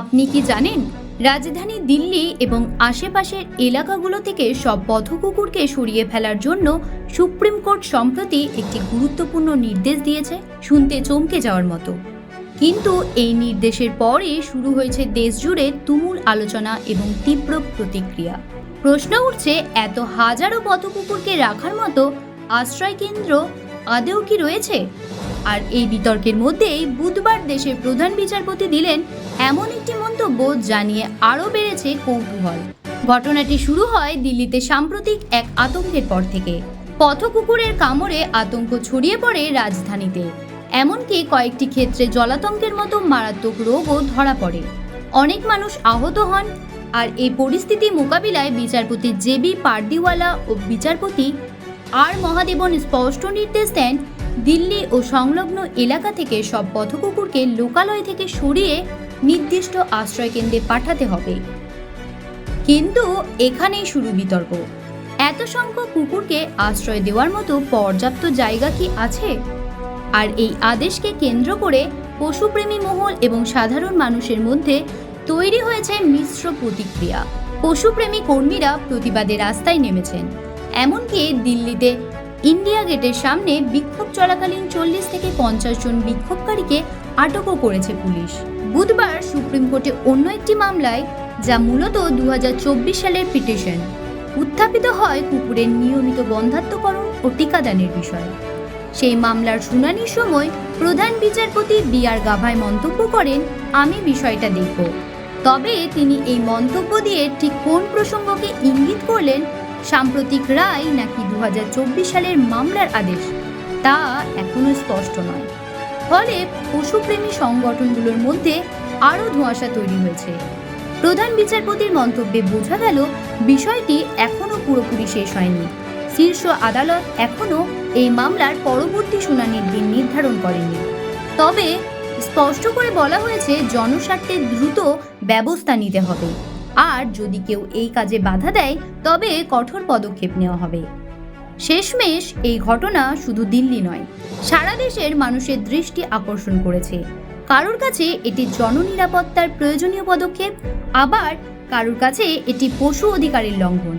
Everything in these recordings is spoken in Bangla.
আপনি কি জানেন? রাজধানী দিল্লি এবং আশেপাশের এলাকাগুলো থেকে সব পথকুকুরকে সরিয়ে ফেলার জন্য সুপ্রিম কোর্ট সম্প্রতি একটি গুরুত্বপূর্ণ নির্দেশ দিয়েছে, শুনতে চমকে যাওয়ার মতো। কিন্তু এই নির্দেশের পরে শুরু হয়েছে দেশজুড়ে তুমুল আলোচনা এবং তীব্র প্রতিক্রিয়া। প্রশ্ন উঠছে, এত হাজারো পথকুকুরকে রাখার মতো আশ্রয় কেন্দ্র আদেও কি রয়েছে? আর এই বিতর্কের মধ্যেই বুধবার দেশের প্রধান বিচারপতি দিলেন এমন একটি মন্তব্য জানিয়ে আরও বেড়েছে কৌতূহল। ঘটনাটি শুরু হয় দিল্লিতে সাম্প্রতিক এক আতঙ্কের পর থেকে। পথকুকুরের কামড়ে আতঙ্ক ছড়িয়ে পড়ে রাজধানীতে। এমনকি কয়েকটি ক্ষেত্রে জলাতঙ্কের মতো মারাত্মক রোগও ধরা পড়ে। অনেক মানুষ আহত হন আর এই পরিস্থিতি মোকাবিলায় বিচারপতি জেবি পারদিওয়ালা ও বিচারপতি আর মহাদেবন স্পষ্ট নির্দেশ দেন দিল্লি ও সংলগ্ন এলাকা থেকে সব পথকুকুরকে লোকালয় থেকে সরিয়ে নির্দিষ্ট আশ্রয়কেন্দ্রে পাঠাতে হবে। কিন্তু এখানেই শুরু বিতর্ক। এত সংখ্যক কুকুরকে আশ্রয় দেওয়ার মতো পর্যাপ্ত জায়গা কি আছে? আর এই আদেশকে কেন্দ্র করে পশুপ্রেমী মহল এবং সাধারণ মানুষের মধ্যে তৈরি হয়েছে মিশ্র প্রতিক্রিয়া। পশুপ্রেমী কর্মীরা প্রতিবাদে রাস্তায় নেমেছেন। এমনকি দিল্লিতে ইন্ডিয়া গেটের সামনে বিক্ষোভ চলাকালীন চল্লিশ থেকে পঞ্চাশ জন বিক্ষোভকারীকে আটকও করেছে পুলিশ। বুধবার সুপ্রিম কোর্টে অন্য একটি মামলায়, যা মূলত দু হাজার চব্বিশ সালের পিটিশন, উত্থাপিত হয় কুকুরের নিয়মিত বন্ধাত্মকরণ ও টিকাদানের বিষয়ে। সেই মামলার শুনানির সময় প্রধান বিচারপতি বি আর গাভায় মন্তব্য করেন, আমি বিষয়টা দেখব। তবে তিনি এই মন্তব্য দিয়ে ঠিক কোন প্রসঙ্গকে ইঙ্গিত করলেন সাম্প্রতিক রায় নাকি দু হাজার চব্বিশ সালের মামলার আদেশ, তা এখনও স্পষ্ট নয়। ফলে পশুপ্রেমী সংগঠনগুলোর মধ্যে আরও ধোঁয়াশা তৈরি হয়েছে। প্রধান বিচারপতির মন্তব্যে বোঝা গেল, বিষয়টি এখনও পুরোপুরি শেষ হয়নি। শীর্ষ আদালত এখনও এই মামলার পরবর্তী শুনানির দিন নির্ধারণ করেনি। তবে স্পষ্ট করে বলা হয়েছে, জনস্বার্থে দ্রুত ব্যবস্থা নিতে হবে। আর যদি কেউ এই কাজে বাধা দেয়, তবে কঠোর পদক্ষেপ নেওয়া হবে। শেষমেশ এই ঘটনা শুধু দিল্লি নয়, সারা দেশের মানুষের দৃষ্টি আকর্ষণ করেছে। কারোর কাছে এটি জননিরাপত্তার প্রয়োজনীয় পদক্ষেপ, আবার কারোর কাছে এটি পশু অধিকারের লঙ্ঘন।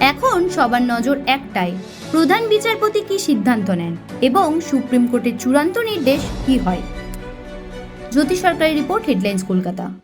এখন সবার নজর একটাই, প্রধান বিচারপতি কি সিদ্ধান্ত নেন এবং সুপ্রিম কোর্টের চূড়ান্ত নির্দেশ কি হয়? জ্যোতি সরকারি রিপোর্ট, হেডলাইন্স, কলকাতা।